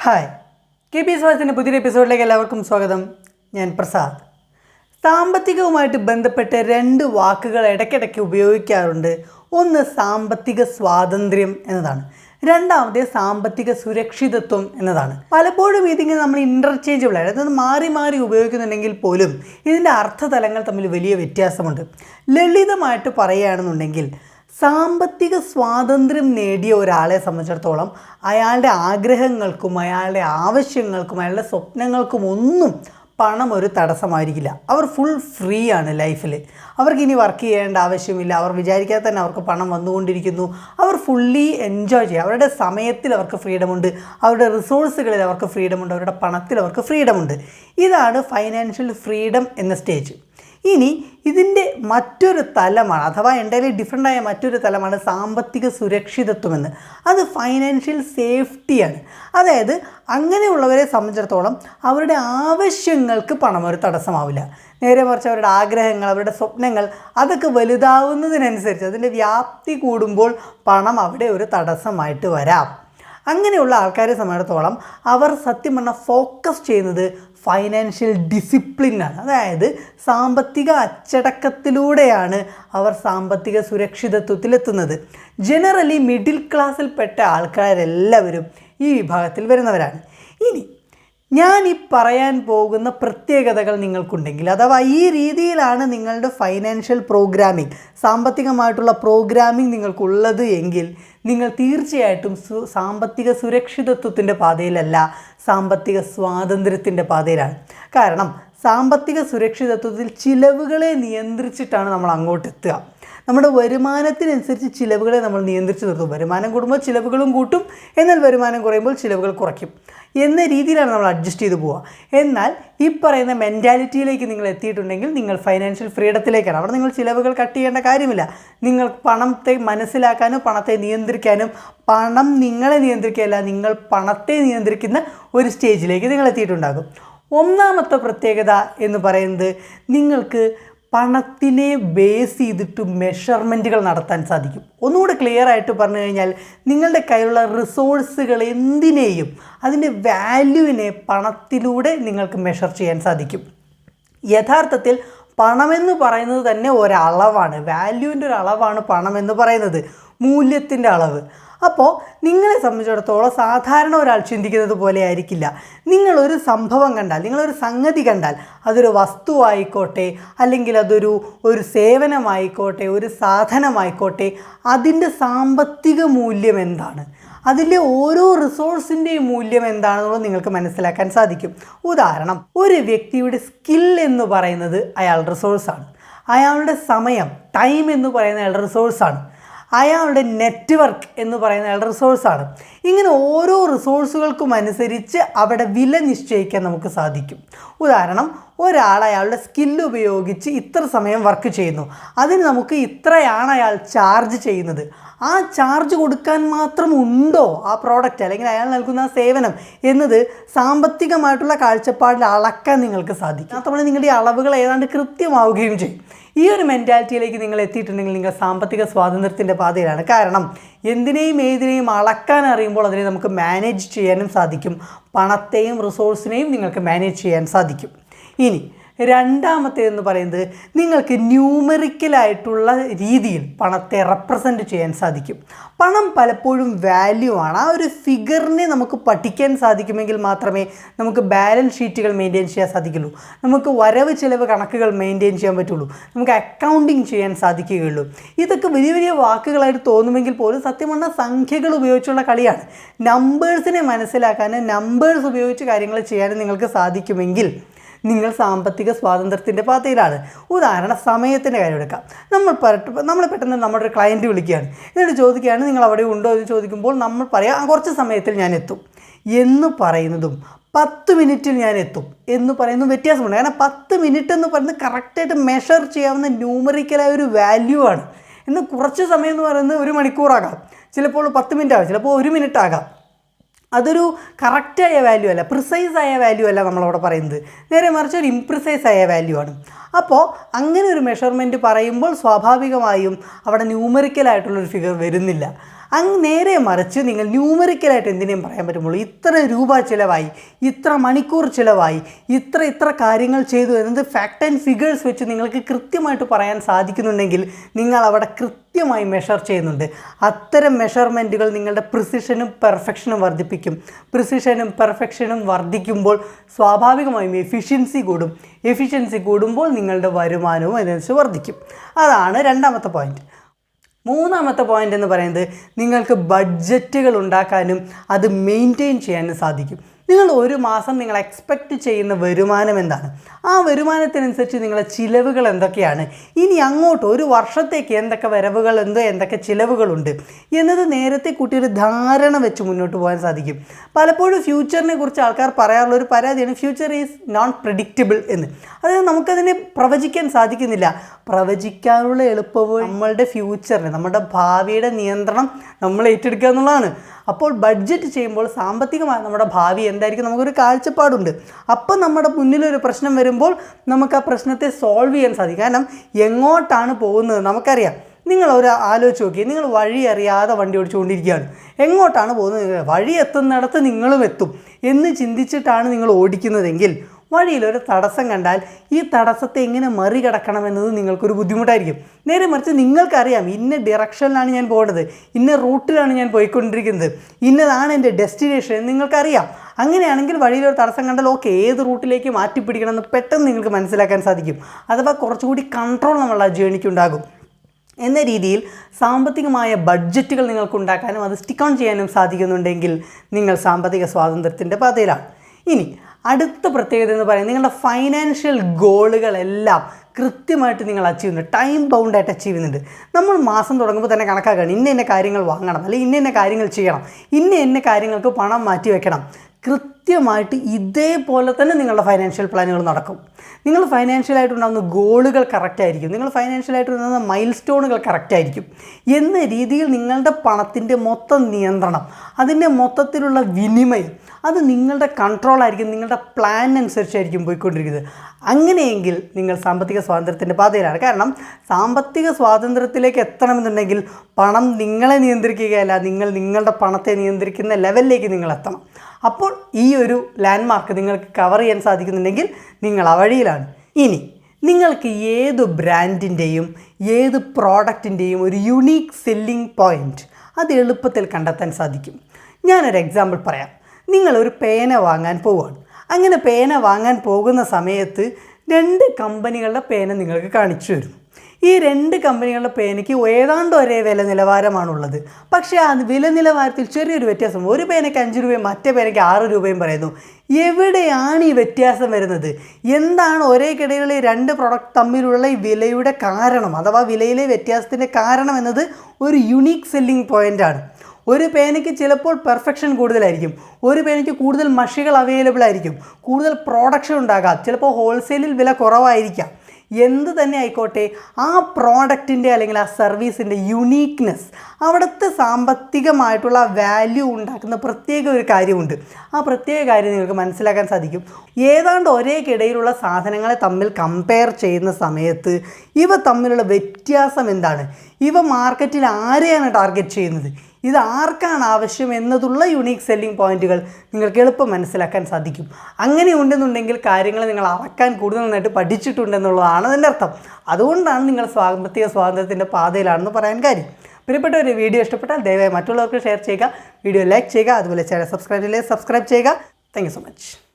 Hi. K P സ്വാസിന്റെ പുതിയൊരു എപ്പിസോഡിലേക്ക് എല്ലാവർക്കും സ്വാഗതം. ഞാൻ പ്രസാദ്. സാമ്പത്തികവുമായിട്ട് ബന്ധപ്പെട്ട് രണ്ട് വാക്കുകൾ ഇടയ്ക്കിടയ്ക്ക് ഉപയോഗിക്കാറുണ്ട്. ഒന്ന് സാമ്പത്തിക സ്വാതന്ത്ര്യം എന്നതാണ്. രണ്ടാമത് സാമ്പത്തിക സുരക്ഷിതത്വം എന്നതാണ്. പലപ്പോഴും ഇതിങ്ങനെ നമ്മൾ ഇന്റർചേഞ്ചബിൾ ആണ് അതായത് മാറി മാറി ഉപയോഗിക്കുന്നുണ്ടെങ്കിൽ പോലും ഇതിന്റെ അർത്ഥതലങ്ങൾ തമ്മിൽ വലിയ വ്യത്യാസമുണ്ട്. ലളിതമായിട്ട് പറയുകയാണെന്നുണ്ടെങ്കിൽ സാമ്പത്തിക സ്വാതന്ത്ര്യം നേടിയ ഒരാളെ സംബന്ധിച്ചിടത്തോളം അയാളുടെ ആഗ്രഹങ്ങൾക്കും അയാളുടെ ആവശ്യങ്ങൾക്കും അയാളുടെ സ്വപ്നങ്ങൾക്കും ഒന്നും പണം ഒരു തടസ്സമായിരിക്കില്ല. അവർ ഫുൾ ഫ്രീ ആണ് ലൈഫിൽ. അവർക്ക് ഇനി വർക്ക് ചെയ്യേണ്ട ആവശ്യമില്ല. അവർ വിചാരിക്കാതെ തന്നെ അവർക്ക് പണം വന്നുകൊണ്ടിരിക്കുന്നു. അവർ ഫുള്ളി എൻജോയ് ചെയ്യുക അവരുടെ സമയത്തിൽ അവർക്ക് ഫ്രീഡമുണ്ട് അവരുടെ റിസോഴ്സുകളിൽ അവർക്ക് ഫ്രീഡമുണ്ട് അവരുടെ പണത്തിൽ അവർക്ക് ഫ്രീഡമുണ്ട് ഇതാണ് ഫൈനാൻഷ്യൽ ഫ്രീഡം എന്ന സ്റ്റേജ് ഇനി ഇതിന്റെ മറ്റൊരു തലമാണ് അഥവാ എന്റെ ഡിഫറെന്റ് ആയ മറ്റൊരു തലമാണ് സാമ്പത്തിക സുരക്ഷിതത്വമെന്ന്. അത് ഫൈനാൻഷ്യൽ സേഫ്റ്റിയാണ് അതായത് അങ്ങനെയുള്ളവരെ സംബന്ധിച്ചിടത്തോളം അവരുടെ ആവശ്യങ്ങൾക്ക് പണം ഒരു തടസ്സമാവില്ല. നേരെ മറിച്ച് അവരുടെ ആഗ്രഹങ്ങൾ അവരുടെ സ്വപ്നങ്ങൾ അതൊക്കെ വലുതാവുന്നതിനനുസരിച്ച് അതിന്റെ വ്യാപ്തി കൂടുമ്പോൾ പണം അവിടെ ഒരു തടസ്സമായിട്ട് വരാം. അങ്ങനെയുള്ള ആൾക്കാരെ സംബന്ധിച്ചിടത്തോളം അവർ സത്യം പറഞ്ഞാൽ ഫോക്കസ് ചെയ്യുന്നത് ഫൈനാൻഷ്യൽ ഡിസിപ്ലിനാണ് അതായത് സാമ്പത്തിക അച്ചടക്കത്തിലൂടെയാണ് അവർ സാമ്പത്തിക സുരക്ഷിതത്വത്തിലെത്തുന്നത്. ജനറലി മിഡിൽ ക്ലാസ്സിൽപ്പെട്ട ആൾക്കാരെല്ലാവരും ഈ വിഭാഗത്തിൽ വരുന്നവരാണ്. ഇനി ഞാൻ ഈ പറയാൻ പോകുന്ന പ്രത്യേകതകൾ നിങ്ങൾക്കുണ്ടെങ്കിൽ അഥവാ ഈ രീതിയിലാണ് നിങ്ങളുടെ ഫൈനാൻഷ്യൽ പ്രോഗ്രാമിംഗ് സാമ്പത്തികമായിട്ടുള്ള പ്രോഗ്രാമിംഗ് നിങ്ങൾക്കുള്ളത് എങ്കിൽ നിങ്ങൾ തീർച്ചയായിട്ടും സു സാമ്പത്തിക സുരക്ഷിതത്വത്തിന്റെ പാതയിലല്ല സാമ്പത്തിക സ്വാതന്ത്ര്യത്തിന്റെ പാതയിലാണ്. കാരണം സാമ്പത്തിക സുരക്ഷിതത്വത്തിൽ ചിലവുകളെ നിയന്ത്രിച്ചിട്ടാണ് നമ്മൾ അങ്ങോട്ട് എത്തുക നമ്മുടെ വരുമാനത്തിനനുസരിച്ച് ചിലവുകളെ നമ്മൾ നിയന്ത്രിച്ച് നിർത്തും. വരുമാനം കൂടുമ്പോൾ ചിലവുകളും കൂട്ടും. എന്നാൽ വരുമാനം കുറയുമ്പോൾ ചിലവുകൾ കുറയ്ക്കും. എന്ന രീതിയിലാണ് നമ്മൾ അഡ്ജസ്റ്റ് ചെയ്ത് പോവുക. എന്നാൽ ഈ പറയുന്ന മെന്റാലിറ്റിയിലേക്ക് നിങ്ങൾ എത്തിയിട്ടുണ്ടെങ്കിൽ നിങ്ങൾ ഫൈനാൻഷ്യൽ ഫ്രീഡത്തിലേക്കാണ് അവിടെ നിങ്ങൾ ചിലവുകൾ കട്ട് ചെയ്യേണ്ട കാര്യമില്ല. നിങ്ങൾ പണത്തെ മനസ്സിലാക്കാനും പണത്തെ നിയന്ത്രിക്കാനും പണം നിങ്ങളെ നിയന്ത്രിക്കുകയല്ല നിങ്ങൾ പണത്തെ നിയന്ത്രിക്കുന്ന ഒരു സ്റ്റേജിലേക്ക് നിങ്ങൾ എത്തിയിട്ടുണ്ടാകും. ഒന്നാമത്തെ പ്രത്യേകത എന്ന് പറയുന്നത് നിങ്ങൾക്ക് പണത്തിനെ ബേസ് ചെയ്തിട്ട് മെഷർമെന്റുകൾ നടത്താൻ സാധിക്കും. ഒന്നുകൂടെ ക്ലിയർ ആയിട്ട് പറഞ്ഞു കഴിഞ്ഞാൽ നിങ്ങളുടെ കയ്യിലുള്ള റിസോഴ്സുകൾ എന്തിനേയും അതിന്റെ വാല്യൂവിനെ പണത്തിലൂടെ നിങ്ങൾക്ക് മെഷർ ചെയ്യാൻ സാധിക്കും. യഥാർത്ഥത്തിൽ പണമെന്ന് പറയുന്നത് തന്നെ ഒരളവാണ്. വാല്യൂവിന്റെ ഒരു അളവാണ് പണമെന്ന് പറയുന്നത്. മൂല്യത്തിന്റെ അളവ്. അപ്പോൾ നിങ്ങളെ സംബന്ധിച്ചിടത്തോളം സാധാരണ ഒരാൾ ചിന്തിക്കുന്നത് പോലെ ആയിരിക്കില്ല. നിങ്ങളൊരു സംഭവം കണ്ടാൽ നിങ്ങളൊരു സംഗതി കണ്ടാൽ അതൊരു വസ്തുവായിക്കോട്ടെ അല്ലെങ്കിൽ അതൊരു ഒരു സേവനമായിക്കോട്ടെ ഒരു സാധനമായിക്കോട്ടെ അതിന്റെ സാമ്പത്തിക മൂല്യം എന്താണ്? അതിലെ ഓരോ റിസോഴ്സിന്റെയും മൂല്യം എന്താണെന്നുള്ളത് നിങ്ങൾക്ക് മനസ്സിലാക്കാൻ സാധിക്കും. ഉദാഹരണം ഒരു വ്യക്തിയുടെ സ്കിൽ എന്ന് പറയുന്നത് അയാൾ റിസോഴ്സാണ്. അയാളുടെ സമയം ടൈം എന്ന് പറയുന്ന അയാളുടെ റിസോഴ്സാണ്. അയാളുടെ നെറ്റ്വർക്ക് എന്ന് പറയുന്ന അയാളുടെ റിസോഴ്സാണ് ഇങ്ങനെ ഓരോ റിസോഴ്സുകൾക്കും അനുസരിച്ച് അവിടെ വില നിശ്ചയിക്കാൻ നമുക്ക് സാധിക്കും. ഉദാഹരണം ഒരാൾ അയാളുടെ സ്കില്ല് ഉപയോഗിച്ച് ഇത്ര സമയം വർക്ക് ചെയ്യുന്നു. അതിന് നമുക്ക് ഇത്രയാണ് അയാൾ ചാർജ് ചെയ്യുന്നത്. ആ ചാർജ് കൊടുക്കാൻ മാത്രം ഉണ്ടോ ആ പ്രോഡക്റ്റ് അല്ലെങ്കിൽ അയാൾ നൽകുന്ന ആ സേവനം? എന്നത് സാമ്പത്തികമായിട്ടുള്ള കാഴ്ചപ്പാടിൽ അളക്കാൻ നിങ്ങൾക്ക് സാധിക്കും. മാത്രമല്ല നിങ്ങളുടെ അളവുകൾ ഏതാണ്ട് കൃത്യമാവുകയും ചെയ്യും. ഈ ഒരു മെന്റാലിറ്റിയിലേക്ക് നിങ്ങൾ എത്തിയിട്ടുണ്ടെങ്കിൽ നിങ്ങൾ സാമ്പത്തിക സ്വാതന്ത്ര്യത്തിന്റെ പാതയിലാണ്. കാരണം എന്തിനേയും ഏതിനേയും അളക്കാൻ അറിയുമ്പോൾ അതിനെ നമുക്ക് മാനേജ് ചെയ്യാനും സാധിക്കും. പണത്തെയും റിസോഴ്സിനെയും നിങ്ങൾക്ക് മാനേജ് ചെയ്യാൻ സാധിക്കും. ഇനി രണ്ടാമത്തേതെന്ന് പറയുന്നത് നിങ്ങൾക്ക് ന്യൂമറിക്കലായിട്ടുള്ള രീതിയിൽ പണത്തെ റെപ്രസെന്റ് ചെയ്യാൻ സാധിക്കും. പണം പലപ്പോഴും വാല്യൂ ആണ്. ആ ഒരു ഫിഗറിനെ നമുക്ക് പഠിക്കാൻ സാധിക്കുമെങ്കിൽ മാത്രമേ നമുക്ക് ബാലൻസ് ഷീറ്റുകൾ മെയിന്റെയിൻ ചെയ്യാൻ സാധിക്കുള്ളൂ. നമുക്ക് വരവ് ചിലവ് കണക്കുകൾ മെയിന്റെയിൻ ചെയ്യാൻ പറ്റുള്ളൂ. നമുക്ക് അക്കൗണ്ടിങ് ചെയ്യാൻ സാധിക്കുകയുള്ളൂ. ഇതൊക്കെ വലിയ വലിയ വാക്കുകളായിട്ട് തോന്നുമെങ്കിൽ പോലും സത്യം പറഞ്ഞാൽ സംഖ്യകൾ ഉപയോഗിച്ചുള്ള കളിയാണ്. നമ്പേഴ്സിനെ മനസ്സിലാക്കാനും നമ്പേഴ്സ് ഉപയോഗിച്ച് കാര്യങ്ങൾ ചെയ്യാനും നിങ്ങൾക്ക് സാധിക്കുമെങ്കിൽ നിങ്ങൾ സാമ്പത്തിക സ്വാതന്ത്ര്യത്തിന്റെ പാതയിലാണ്. ഉദാഹരണം സമയത്തിന്റെ കാര്യം എടുക്കാം. നമ്മൾ നമ്മൾ പെട്ടെന്ന് നമ്മുടെ ഒരു ക്ലയന്റ് വിളിക്കുകയാണ്. എന്നിട്ട് ചോദിക്കുകയാണ് നിങ്ങൾ അവിടെ ഉണ്ടോ? എന്ന് ചോദിക്കുമ്പോൾ നമ്മൾ പറയാം കുറച്ച് സമയത്തിൽ ഞാൻ എത്തും. എന്ന് പറയുന്നതും പത്ത് മിനിറ്റിൽ ഞാൻ എത്തും എന്ന് പറയുന്ന വ്യത്യാസമുണ്ട്. കാരണം പത്ത് മിനിറ്റ് എന്ന് പറയുന്നത് കറക്റ്റായിട്ട് മെഷർ ചെയ്യാവുന്ന ന്യൂമറിക്കലായ ഒരു വാല്യൂ ആണ്. എന്നാൽ കുറച്ച് സമയം എന്ന് പറയുന്നത് ഒരു മണിക്കൂറാകാം. ചിലപ്പോൾ പത്ത് മിനിറ്റ് ആകാം ചിലപ്പോൾ ഒരു മിനിറ്റ് ആകാം. അതൊരു കറക്റ്റായ വാല്യൂ അല്ല പ്രിസൈസ് ആയ വാല്യൂ അല്ല നമ്മളവിടെ പറയുന്നത്. നേരെ മറിച്ച് ഒരു ഇംപ്രിസൈസ് ആയ വാല്യൂ ആണ്. അപ്പോൾ അങ്ങനെ ഒരു മെഷർമെന്റ് പറയുമ്പോൾ സ്വാഭാവികമായും അവിടെ ന്യൂമറിക്കലായിട്ടുള്ളൊരു ഫിഗർ വരുന്നില്ല. അങ്ങ് നേരെ മറിച്ച് നിങ്ങൾ ന്യൂമറിക്കലായിട്ട് എന്തിനേയും പറയാൻ പറ്റുള്ളൂ. ഇത്ര രൂപ ചിലവായി ഇത്ര മണിക്കൂർ ചിലവായി ഇത്ര ഇത്ര കാര്യങ്ങൾ ചെയ്തു എന്നത് ഫാക്ട് ആൻഡ് ഫിഗേഴ്സ് വെച്ച് നിങ്ങൾക്ക് കൃത്യമായിട്ട് പറയാൻ സാധിക്കുന്നുണ്ടെങ്കിൽ നിങ്ങൾ അവിടെ കൃത്യമായി മെഷർ ചെയ്യുന്നുണ്ട്. അത്തരം മെഷർമെന്റുകൾ നിങ്ങളുടെ പ്രിസിഷനും പെർഫെക്ഷനും വർദ്ധിപ്പിക്കും. പ്രിസിഷനും പെർഫെക്ഷനും വർദ്ധിക്കുമ്പോൾ സ്വാഭാവികമായും എഫിഷ്യൻസി കൂടും. എഫിഷ്യൻസി കൂടുമ്പോൾ നിങ്ങളുടെ വരുമാനവും അതിനനുസരിച്ച് വർദ്ധിക്കും. അതാണ് രണ്ടാമത്തെ പോയിന്റ് മൂന്നാമത്തെ പോയിന്റ് എന്ന് പറയുന്നത് നിങ്ങൾക്ക് ബഡ്ജറ്റുകൾ ഉണ്ടാക്കാനും അത് മെയിന്റെയിൻ ചെയ്യാനും സാധിക്കും. നിങ്ങൾ ഒരു മാസം നിങ്ങൾ എക്സ്പെക്റ്റ് ചെയ്യുന്ന വരുമാനം എന്താണ്? ആ വരുമാനത്തിനനുസരിച്ച് നിങ്ങളുടെ ചിലവുകൾ എന്തൊക്കെയാണ്? ഇനി അങ്ങോട്ട് ഒരു വർഷത്തേക്ക് എന്തൊക്കെ വരവുകൾ എന്തോ എന്തൊക്കെ ചിലവുകളുണ്ട് എന്നത് നേരത്തെ കുട്ടിയൊരു ധാരണ വെച്ച് മുന്നോട്ട് പോകാൻ സാധിക്കും. പലപ്പോഴും ഫ്യൂച്ചറിനെ കുറിച്ച് ആൾക്കാർ പറയാറുള്ള ഒരു പരാതിയാണ് ഫ്യൂച്ചർ ഈസ് നോൺ പ്രിഡിക്റ്റബിൾ എന്ന്. അതായത് നമുക്കതിനെ പ്രവചിക്കാൻ സാധിക്കുന്നില്ല. പ്രവചിക്കാനുള്ള എളുപ്പവും നമ്മളുടെ ഫ്യൂച്ചറിന് നമ്മുടെ ഭാവിയുടെ നിയന്ത്രണം നമ്മൾ ഏറ്റെടുക്കുക എന്നുള്ളതാണ്. അപ്പോൾ ബഡ്ജറ്റ് ചെയ്യുമ്പോൾ സാമ്പത്തികമായി നമ്മുടെ ഭാവി എന്തായിരിക്കും? നമുക്കൊരു കാഴ്ചപ്പാടുണ്ട്. അപ്പം നമ്മുടെ മുന്നിലൊരു പ്രശ്നം വരുമ്പോൾ നമുക്ക് ആ പ്രശ്നത്തെ സോൾവ് ചെയ്യാൻ സാധിക്കും. കാരണം എങ്ങോട്ടാണ് പോകുന്നത് നമുക്കറിയാം. നിങ്ങൾ ഒരു ആലോചിച്ച് നോക്കി നിങ്ങൾ വഴി അറിയാതെ വണ്ടി ഓടിച്ചുകൊണ്ടിരിക്കുകയാണ്. എങ്ങോട്ടാണ് പോകുന്നത്? വഴി എത്തുന്നിടത്ത് നിങ്ങളും എത്തും എന്ന് ചിന്തിച്ചിട്ടാണ് നിങ്ങൾ ഓടിക്കുന്നതെങ്കിൽ വഴിയിൽ ഒരു തടസ്സം കണ്ടാൽ ഈ തടസ്സത്തെ എങ്ങനെ മറികടക്കണം മറികടക്കണമെന്നത് നിങ്ങൾക്കൊരു ബുദ്ധിമുട്ടായിരിക്കും. നേരെ മറിച്ച് നിങ്ങൾക്കറിയാം ഇന്ന ഡിറക്ഷനിലാണ് ഞാൻ പോകേണ്ടത് ഇന്ന റൂട്ടിലാണ് ഞാൻ പോയിക്കൊണ്ടിരിക്കുന്നത് ഇന്നതാണ് എന്റെ ഡെസ്റ്റിനേഷൻ നിങ്ങൾക്കറിയാം. അങ്ങനെയാണെങ്കിൽ വഴിയിലൊരു തടസ്സം കണ്ടാൽ ഓക്കെ ഏത് റൂട്ടിലേക്ക് മാറ്റി പിടിക്കണമെന്ന് പെട്ടെന്ന് നിങ്ങൾക്ക് മനസ്സിലാക്കാൻ സാധിക്കും. അഥവാ കുറച്ചുകൂടി കൺട്രോൾ നമ്മളുടെ ജേണിക്ക് ഉണ്ടാകും. എന്ന രീതിയിൽ സാമ്പത്തികമായ ബഡ്ജറ്റുകൾ നിങ്ങൾക്ക് ഉണ്ടാക്കാനും അത് സ്റ്റിക്ക് ഓൺ ചെയ്യാനും സാധിക്കുന്നുണ്ടെങ്കിൽ നിങ്ങൾ സാമ്പത്തിക സ്വാതന്ത്ര്യത്തിന്റെ പാതയിലാണ്. ഇനി അടുത്ത പ്രത്യേകത എന്ന് പറയുന്നത് നിങ്ങളുടെ ഫൈനാൻഷ്യൽ ഗോളുകളെല്ലാം കൃത്യമായിട്ട് നിങ്ങൾ അച്ചീവ് ചെയ്യുന്നുണ്ട്. ടൈം ബൗണ്ടായിട്ട് അച്ചീവ് ചെയ്യുന്നുണ്ട്. നമ്മൾ മാസം തുടങ്ങുമ്പോൾ തന്നെ കണക്കാക്കുകയാണ് ഇന്ന ഇന്ന കാര്യങ്ങൾ വാങ്ങണം. അല്ലെങ്കിൽ ഇന്ന ഇന്ന കാര്യങ്ങൾ ചെയ്യണം. ഇന്ന ഇന്ന കാര്യങ്ങൾക്ക് പണം മാറ്റി വെക്കണം. കൃത്യമായിട്ട് ഇതേപോലെ തന്നെ നിങ്ങളുടെ ഫൈനാൻഷ്യൽ പ്ലാനുകൾ നടക്കും. നിങ്ങൾ ഫൈനാൻഷ്യലായിട്ട് ഉണ്ടാകുന്ന ഗോളുകൾ കറക്റ്റ് ആയിരിക്കും. നിങ്ങൾ ഫൈനാൻഷ്യലായിട്ട് ഉണ്ടാകുന്ന മൈൽ സ്റ്റോണുകൾ കറക്റ്റ് ആയിരിക്കും. എന്ന രീതിയിൽ നിങ്ങളുടെ പണത്തിന്റെ മൊത്തം നിയന്ത്രണം അതിന്റെ മൊത്തത്തിലുള്ള വിനിമയം അത് നിങ്ങളുടെ കൺട്രോളായിരിക്കും നിങ്ങളുടെ പ്ലാൻ അനുസരിച്ചായിരിക്കും പോയിക്കൊണ്ടിരിക്കുന്നത്. അങ്ങനെയെങ്കിൽ നിങ്ങൾ സാമ്പത്തിക സ്വാതന്ത്ര്യത്തിന്റെ പാതയിലാണ്. കാരണം സാമ്പത്തിക സ്വാതന്ത്ര്യത്തിലേക്ക് എത്തണമെന്നുണ്ടെങ്കിൽ പണം നിങ്ങളെ നിയന്ത്രിക്കുകയല്ല നിങ്ങൾ നിങ്ങളുടെ പണത്തെ നിയന്ത്രിക്കുന്ന ലെവലിലേക്ക് നിങ്ങൾ എത്തണം. അപ്പോൾ ഈ ഒരു ലാൻഡ്മാർക്ക് നിങ്ങൾക്ക് കവർ ചെയ്യാൻ സാധിക്കുന്നുണ്ടെങ്കിൽ നിങ്ങൾ ആ വഴിയിലാണ്. ഇനി നിങ്ങൾക്ക് ഏത് ബ്രാൻഡിന്റെയും ഏത് പ്രോഡക്റ്റിന്റെയും ഒരു യുണീക്ക് സെല്ലിംഗ് പോയിന്റ് അത് എളുപ്പത്തിൽ കണ്ടെത്താൻ സാധിക്കും. ഞാനൊരു എക്സാമ്പിൾ പറയാം. നിങ്ങളൊരു പേന വാങ്ങാൻ പോവുകയാണ് അങ്ങനെ പേന വാങ്ങാൻ പോകുന്ന സമയത്ത് രണ്ട് കമ്പനികളുടെ പേന നിങ്ങൾക്ക് കാണിച്ചു തരും. ഈ രണ്ട് കമ്പനികളുടെ പേനയ്ക്ക് ഏതാണ്ട് ഒരേ വില നിലവാരമാണുള്ളത്. പക്ഷേ ആ വില നിലവാരത്തിൽ ചെറിയൊരു വ്യത്യാസം. ഒരു പേനയ്ക്ക് അഞ്ച് രൂപയും മറ്റേ പേനയ്ക്ക് ആറ് രൂപയും പറയുന്നു. എവിടെയാണ് ഈ വ്യത്യാസം വരുന്നത്? എന്താണ് ഒരേ കിടയിലുള്ള രണ്ട് പ്രൊഡക്റ്റ് തമ്മിലുള്ള ഈ വിലയുടെ കാരണം? അഥവാ വിലയിലെ വ്യത്യാസത്തിന്റെ കാരണം എന്നത് ഒരു യുണീക്ക് സെല്ലിംഗ് പോയിന്റാണ് ഒരു പേനയ്ക്ക് ചിലപ്പോൾ പെർഫെക്ഷൻ കൂടുതലായിരിക്കും. ഒരു പേനയ്ക്ക് കൂടുതൽ മഷികൾ അവൈലബിൾ ആയിരിക്കും. കൂടുതൽ പ്രോഡക്ഷൻ ഉണ്ടാകാം. ചിലപ്പോൾ ഹോൾസെയിലിൽ വില കുറവായിരിക്കാം. എന്ത് തന്നെ ആയിക്കോട്ടെ ആ പ്രോഡക്റ്റിന്റെ അല്ലെങ്കിൽ ആ സർവീസിന്റെ യുണീക്നെസ് അവിടുത്തെ സാമ്പത്തികമായിട്ടുള്ള വാല്യൂ ഉണ്ടാക്കുന്ന പ്രത്യേക ഒരു കാര്യമുണ്ട്. ആ പ്രത്യേക കാര്യം നിങ്ങൾക്ക് മനസ്സിലാക്കാൻ സാധിക്കും. ഏതാണ്ട് ഒരേ കിടയിലുള്ള സാധനങ്ങളെ തമ്മിൽ കമ്പയർ ചെയ്യുന്ന സമയത്ത് ഇവ തമ്മിലുള്ള വ്യത്യാസം എന്താണ്? ഇവ മാർക്കറ്റിൽ ആരെയാണ് ടാർഗറ്റ് ചെയ്യുന്നത്? ഇത് ആർക്കാണ് ആവശ്യം എന്നതുള്ള യുണീക്ക് സെല്ലിംഗ് പോയിന്റുകൾ നിങ്ങൾക്ക് എളുപ്പം മനസ്സിലാക്കാൻ സാധിക്കും. അങ്ങനെ ഉണ്ടെന്നുണ്ടെങ്കിൽ കാര്യങ്ങൾ നിങ്ങൾ അളക്കാൻ കൂടുതൽ നന്നായിട്ട് പഠിച്ചിട്ടുണ്ടെന്നുള്ളതാണ് അതിന്റെ അർത്ഥം. അതുകൊണ്ടാണ് നിങ്ങൾ സാമ്പത്തിക സ്വാതന്ത്ര്യത്തിന്റെ പാതയിലാണെന്ന് പറയാൻ കാര്യം. പ്രിയപ്പെട്ട ഒരു വീഡിയോ ഇഷ്ടപ്പെട്ടാൽ ദയവായി മറ്റുള്ളവർക്ക് ഷെയർ ചെയ്യുക. വീഡിയോ ലൈക്ക് ചെയ്യുക. അതുപോലെ ചാനൽ സബ്സ്ക്രൈബ് ചെയ്യുക സബ്സ്ക്രൈബ് ചെയ്യുക. Thank so much